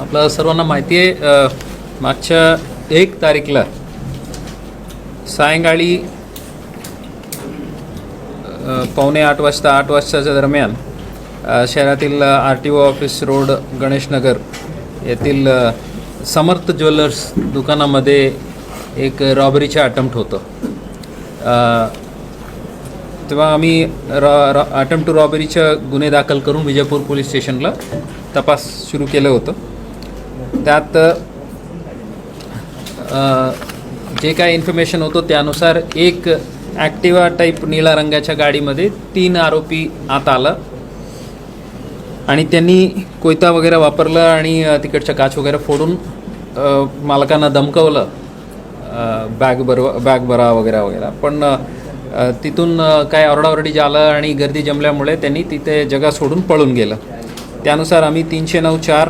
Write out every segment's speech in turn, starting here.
आपलं सर्वांना माहिती आहे मागच्या एक तारीखला सायंकाळी पावणे आठ वाजता आठ वाजताच्या दरम्यान शहरातील R T O office road Ganeshnagar येथील समर्थ ज्वेलर्स दुकानामध्ये एक रॉबरीचे अटेम्प्ट होतं. तेव्हा आम्ही रॉ रॉ अटेम्प्ट टू रॉबरीच्या गुन्हे दाखल करून विजयपूर पोलीस स्टेशनला तपास सुरू केलं होतं. त्यात जे काय इन्फॉर्मेशन होतं त्यानुसार एक ॲक्टिवा टाईप निळा रंगाच्या गाडीमध्ये तीन आरोपी आत आला. आणि त्यांनी कोयता वगैरे वापरलं आणि तिकडच्या काच वगैरे फोडून मालकांना धमकवलं. बॅग भरवा बॅग भरा वगैरे वगैरे. पण तिथून काय ऑरडाओरडी झालं आणि गर्दी जमल्यामुळे त्यांनी तिथे जगा सोडून पळून गेलं. त्यानुसार आम्ही तीनशे नऊ चार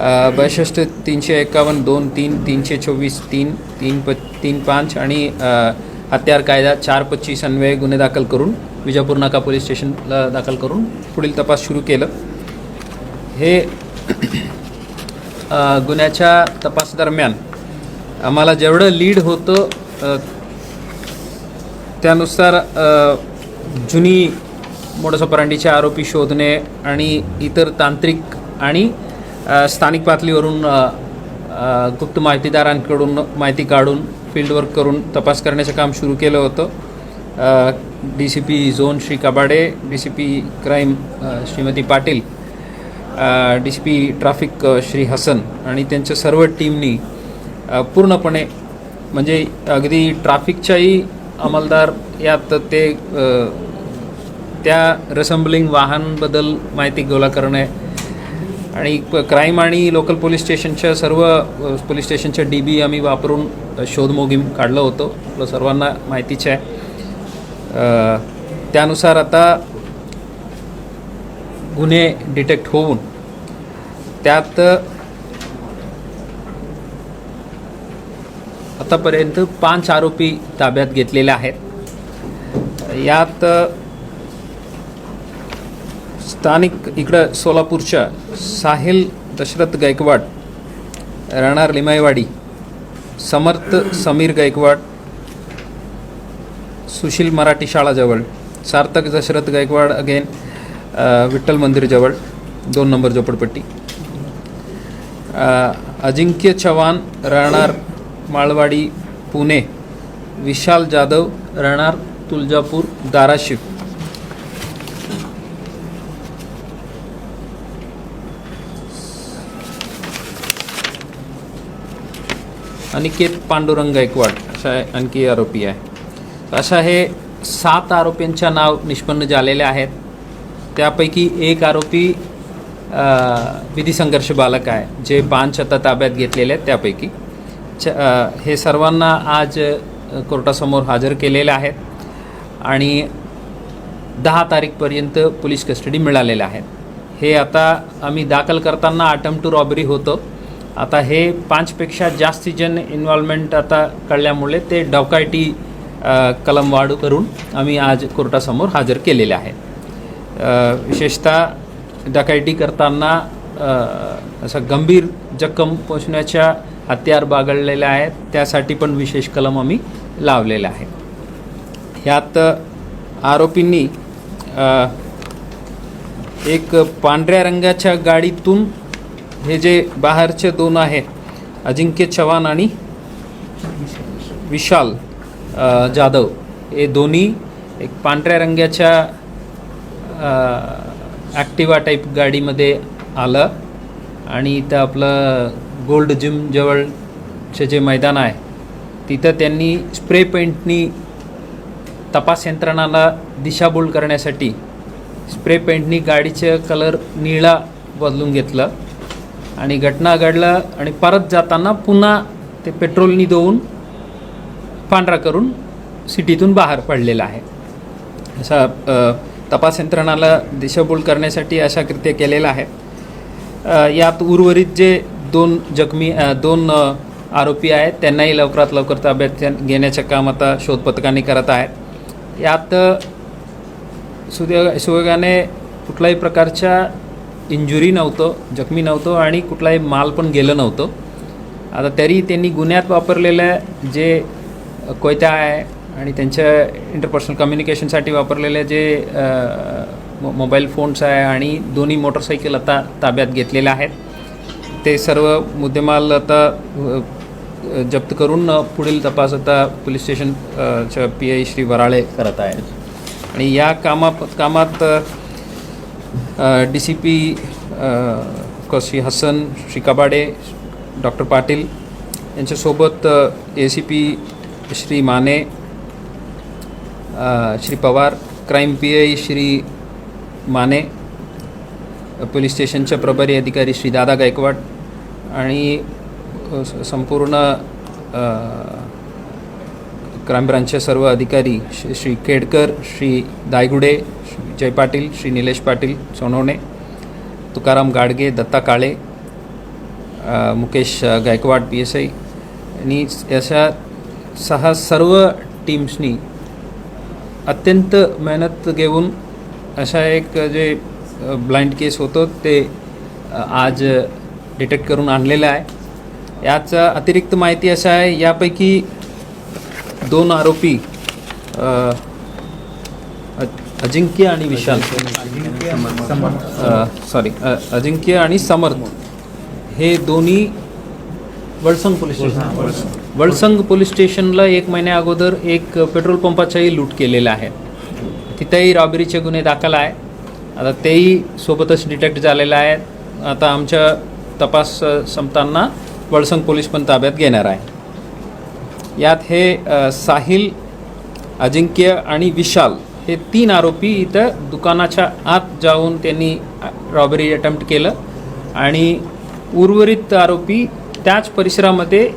बासष्ट तीनशे एकावन्न दोन तीन तीनशे चोवीस तीन तीन प तीन पाच आणि हत्यार कायदा चार पच्चीस अन्वये गुन्हे दाखल करून विजापूर नाका पोलीस स्टेशनला दाखल करून पुढील तपास सुरू केलं. हे गुन्ह्याच्या तपासादरम्यान आम्हाला जेवढं लीड होतं त्यानुसार जुनी मोडसोपरांडीचे आरोपी शोधणे आणि इतर तांत्रिक आणि स्थानिक पातळीवरून गुप्त माहितीदारांकडून माहिती काढून फील्डवर्क करून तपास करण्याचं काम सुरू केलं होतं. D C P zone Shri Kabade D C P crime Shrimati Patil D C P traffic Shri Hasan आणि त्यांच्या सर्व टीमनी पूर्णपणे म्हणजे अगदी ट्राफिकच्याही अंमलदार यात ते त्या रसम्बलिंग वाहनबद्दल माहिती गोळा करणे आणि क्राईम आणि लोकल पोलीस स्टेशनच्या सर्व पोलीस स्टेशनच्या डी बी आम्ही वापरून शोध मोहीम काढलं होतं. आपलं सर्वांना माहितीच आहे. त्यानुसार आता गुन्हे डिटेक्ट होऊन त्यात आतापर्यंत पाच आरोपी ताब्यात घेतलेले आहेत. यात स्थानिक इकडं सोलापूरच्या साहिल दशरथ गायकवाड राहणार लिमायवाडी समर्थ समीर गायकवाड सुशील मराठी शाळाजवळ सार्थक दशरथ गायकवाड अगेन विठ्ठल मंदिरजवळ दोन नंबर झोपडपट्टी. अजिंक्य चव्हाण राहणार माळवाडी पुणे विशाल जाधव राहणार तुळजापूर धाराशिव. अनिकेत पांडुरंग गायकवाड अशा आणखी आरोपी आहे. अशा हे सात आरोपींच्या नाव निष्पन्न झालेले आहेत. त्यापैकी एक आरोपी विधी संघर्ष बालक आहे जे पाच आता ताब्यात घेतलेले आहेत त्यापैकी. च हे सर्वांना आज कोर्टासमोर हजर केलेले आहेत आणि दहा तारीखपर्यंत पोलीस कस्टडी मिळालेल्या आहेत. हे आता आम्ही दाखल करताना अटम टू रॉबरी होतं. आता हे पाचपेक्षा जास्ती जण इन्व्हॉल्वमेंट आता कळल्यामुळे ते डॉकायटी कलम वाढू करून आम्ही आज कोर्टासमोर हजर केलेले आहेत विशेषतः डकायटी करताना असं गंभीर जखम पोचण्याच्या हत्यार बागळलेल्या आहेत त्यासाठी पण विशेष कलम आम्ही लावलेले आहेत ह्यात आरोपींनी एक पांढऱ्या रंगाच्या गाडीतून हे जे बाहेरचे दोन आहेत अजिंक्य चव्हाण आणि विशाल जाधव हे दोन्ही एक पांढऱ्या रंगाच्या ॲक्टिवा टाईप गाडीमध्ये आलं. आणि इथं आपलं गोल्ड जिम जवळचे जे मैदान आहे तिथं त्यांनी स्प्रे पेंटनी तपास यंत्रणाला दिशाभूल करण्यासाठी स्प्रे पेंटनी गाडीचं कलर निळा बदलून घेतलं. आणि घटना घडलं आणि परत जाताना पुन्हा ते पेट्रोलनी देऊन पांढरा करून सिटीतून बाहेर पडलेला आहे. असा तपास यंत्रणाला दिशाभूल करण्यासाठी अशा कृत्य केलेलं आहे. यात उर्वरित जे दोन जखमी दोन आरोपी आहेत त्यांनाही लवकरात लवकर ताब्यात घेण्याचं काम आता शोध पथकांनी करत आहेत. यात सुदे सुयोगाने कुठल्याही प्रकारच्या इंजुरी नव्हतं जखमी नव्हतं आणि कुठलाही माल पण गेलं नव्हतं. आता तरी त्यांनी गुन्ह्यात वापरलेल्या जे कोयत्या आहे आणि त्यांच्या इंटरपर्सनल कम्युनिकेशनसाठी वापरलेले जे मोबाईल फोन्स आहे आणि दोन्ही मोटरसायकल आता ताब्यात घेतलेले आहेत. ते सर्व मुद्देमाल आता जप्त करून पुढील तपास आता police station P I Shri Varale करत आहेत. आणि या कामा कामात D C P Shri Hasan Shri Kabade doctor Patil यांच्यासोबत A C P Shri Mane Shri Pawar crime P I Shri Mane police स्टेशनच्या प्रभारी अधिकारी श्री दादा गायकवाड आणि संपूर्ण क्राईम ब्रांचचे सर्व अधिकारी Shri Shri Kedkar Shri Daygude Jay Patil Shri Nilesh Patil Sonawane Tukaram Gadge Datta Kale Mukesh Gaikwad P S I आणि अशा सहा सर्व टीम्सनी अत्यंत मेहनत घेऊन अशा एक जे ब्लाइंड केस होतं ते आज डिटेक्ट करून आणलेलं आहे. याचा अतिरिक्त माहिती असं आहे यापैकी दोन आरोपी अजिंक्य आणि विशाल. सॉरी अजिंक्य आणि समर्थ. हे दोन्ही Valsang police station. Valsang. Police स्टेशनला एक महिन्या अगोदर एक पेट्रोल पंपाचाही लूट केलेला आहे. तिथेही रॉबरीचे गुन्हे दाखल आहे. आता तेही सोबतच डिटेक्ट झालेले आहेत आता आमच्या तपास संपताना वळसंग पोलीस पण ताब्यात घेणार आहे. यात हे साहिल अजिंक्य आणि विशाल हे तीन आरोपी इथं दुकानाच्या आत जाऊन त्यांनी रॉबरी अटेम्प्ट केलं. आणि उर्वरित आरोपी त्याच परिसरामध्ये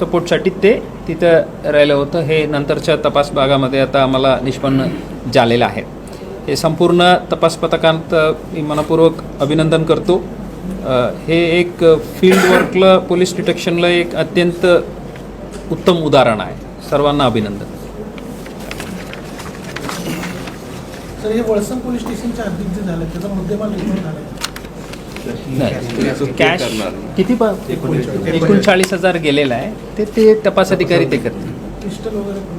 सपोर्टसाठी ते तिथं राहिलं होतं. हे नंतरच्या तपास भागामध्ये आता आम्हाला निष्पन्न झालेलं आहे. हे संपूर्ण तपास पथकांत मी मनपूर्वक अभिनंदन करतो. हे एक फील्ड वर्कला पोलीस डिटेक्शनला एक अत्यंत उत्तम उदाहरण आहे. सर्वांना अभिनंदन. तर हे पोलीस स्टेशनच्या हद्दीत जे झालं त्याचा मुद्देमाल रिकव्हर झाला. नाही कॅश किती एकोणचाळीस हजार गेलेला आहे. ते ते तपास अधिकारी ते करतील. पिस्टल वगैरे पण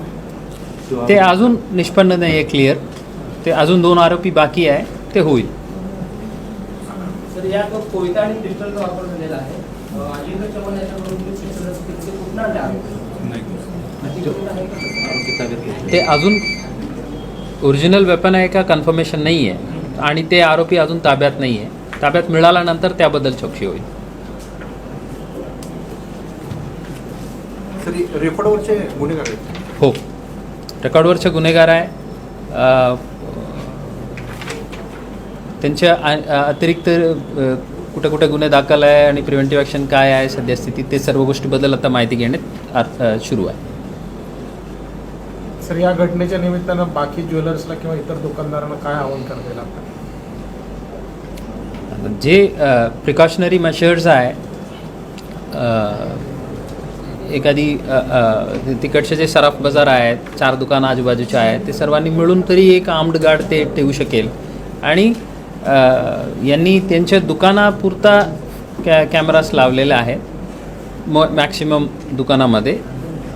आहे. ते अजून निष्पन्न नाही आहे क्लिअर ते अजून दोन आरोपी बाकी आहे ते होईल. सर यात कोयता आणि पिस्टलचा वापर झालेला आहे अं, अजिंक्य चव्हाण याच्याकडून ते पिस्टल ते कुठनं आणले? आहे ते अजून ओरिजिनल वेपन आहे का कन्फर्मेशन नाही आहे आणि ते आरोपी अजून ताब्यात नाही आहे ताब्यात मिळाल्यानंतर त्याबद्दल चौकशी होईल. सर रेकॉर्डवरचे गुन्हेगार आहेत. हो. रेकॉर्डवरचे गुन्हेगार आहे. त्यांच्या अतिरिक्त कुठे कुठे गुन्हे दाखल आहे आणि प्रिव्हेंटिव्ह ॲक्शन काय आहे सद्यस्थिती ते सर्व गोष्टीबद्दल आता माहिती घेण्यात सुरू आहे. सर या घटनेच्या निमित्तानं बाकी ज्वेलर्सला किंवा इतर दुकानदारांना काय आव्हान करता येईल जे प्रिकॉशनरी मेशर्स आहे एखादी तिकडचे जे सराफ बाजार आहेत चार दुकानं आजूबाजूचे आहेत ते सर्वांनी मिळून तरी एक आर्म्ड गार्ड ते ठेवू शकेल. आणि यांनी त्यांच्या दुकानापुरता कॅ कॅमेरास लावलेले आहेत म मॅक्सिमम दुकानामध्ये.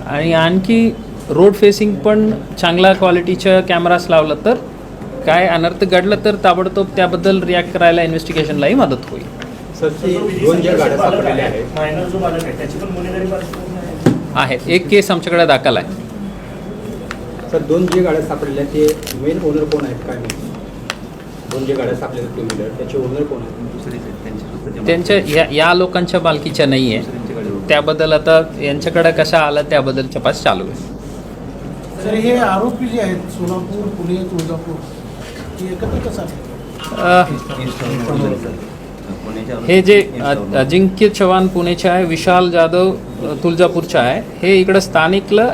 आणि आणखी रोड फेसिंग पण चांगल्या क्वालिटीच्या कॅमेरास लावलं तर काय अनर्थ घडलं तर ताबडतोब त्याबद्दल रिॲक्ट करायला इन्व्हेस्टिगेशनलाही मदत होईल. आहे. एक केस आमच्याकडे दाखल आहे. सर दोन जे गाड्या सापडल्या ते मेन ओनर कोण आहेत काय दोन जे गाड्या सापडल्या टू व्हीलर त्याचे ओनर कोण आहेत? त्यांच्या या या लोकांच्या मालकीच्या नाही आहे त्याबद्दल आता यांच्याकडे कशा आलं त्याबद्दल तपास चालू आहे. सर हे आरोपी जे आहेत सोलापूर पुणे तुळजापूर हे एकत्र कसं हे जे अजिंक्य चव्हाण पुणेचे आहे विशाल जाधव अ, तुळजापूरचे आहे हे इकडं स्थानिकला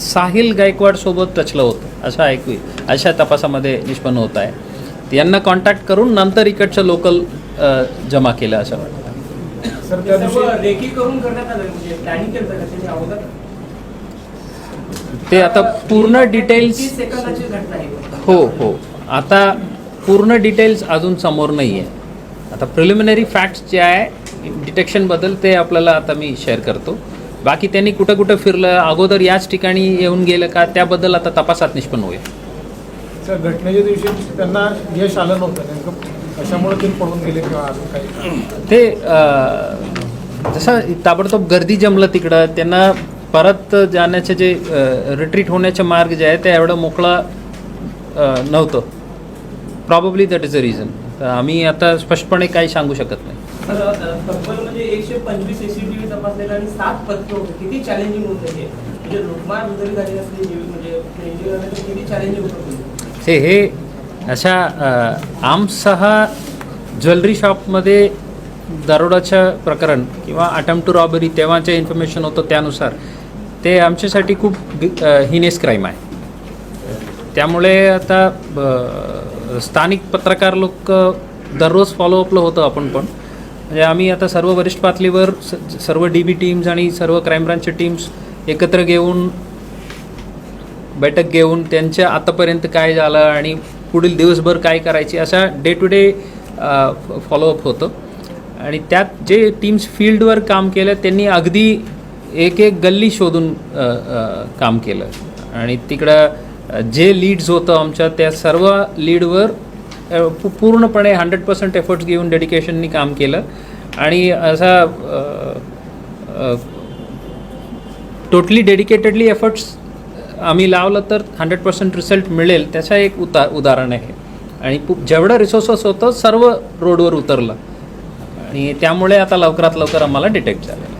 साहिल गायकवाड सोबत रचलं होतं असं ऐकू अशा तपासामध्ये निष्पन्न होत आहे. यांना कॉन्टॅक्ट करून नंतर इकडचं लोकल जमा केलं असं वाटतं. ते आता पूर्ण डिटेल्स हो हो. आता पूर्ण डिटेल्स अजून समोर नाही आहे आता प्रिलिमिनरी फॅक्ट्स जे आहे डिटेक्शनबद्दल ते आपल्याला आता मी शेअर करतो. बाकी त्यांनी कुठं कुठं फिरलं अगोदर याच ठिकाणी येऊन गेलं का त्याबद्दल आता तपासात निष्पन्न होईल सर घटनेच्या दिवशी त्यांना यश आलं नव्हतं नेमकं. कशामुळे ते पळून गेले किंवा अजून काही? ते अ, जसं ताबडतोब गर्दी जमलं तिकडं त्यांना परत जाण्याचे जे रिट्रीट होण्याचे मार्ग जे आहे ते एवढं मोकळा नव्हतं. Probably that is a reason तर आम्ही आता स्पष्टपणे काही सांगू शकत नाही. तब्बल म्हणजे एकशे पंचवीस सीसीटीव्ही तपासलेले आणि सात पथके होते. किती चॅलेंजिंग होतं हे? म्हणजे झाली असली जीव म्हणजे इंजिनियर तर किती चॅलेंजिंग होतं ते? हे अशा आमसह ज्वेलरी शॉपमध्ये दरोडाचं प्रकरण किंवा अटेम्प्ट टू रॉबरी तेव्हाचे इन्फॉर्मेशन होतं त्यानुसार. ते आमच्यासाठी खूप हिनेस क्राईम आहे. त्यामुळे आता स्थानिक पत्रकार लोक दररोज फॉलोअपला होतं आपण पण. म्हणजे आम्ही आता सर्व वरिष्ठ पातळीवर स- सर्व डी बी टीम्स आणि सर्व क्राईम ब्रांचचे टीम्स एकत्र घेऊन बैठक घेऊन त्यांच्या आतापर्यंत काय झालं आणि पुढील दिवसभर काय करायची अशा डे टू डे फॉलोअप होतं. आणि त्यात जे टीम्स फील्डवर काम केलं त्यांनी अगदी एक एक गल्ली शोधून काम केलं. आणि तिकडं जे लीड्स होतं आमच्या त्या सर्व लीडवर पूर्णपणे हंड्रेड पर्सेंट एफर्ट्स घेऊन डेडिकेशननी काम केलं. आणि असा टोटली डेडिकेटेडली एफर्ट्स आम्ही लावलं तर हंड्रेड पर्सेंट रिझल्ट मिळेल त्याचं एक उता उदाहरण आहे. आणि पु- जेवढं रिसोर्सेस होतं सर्व रोडवर उतरलं. आणि त्यामुळे आता लवकरात लवकर आम्हाला डिटेक्ट झालं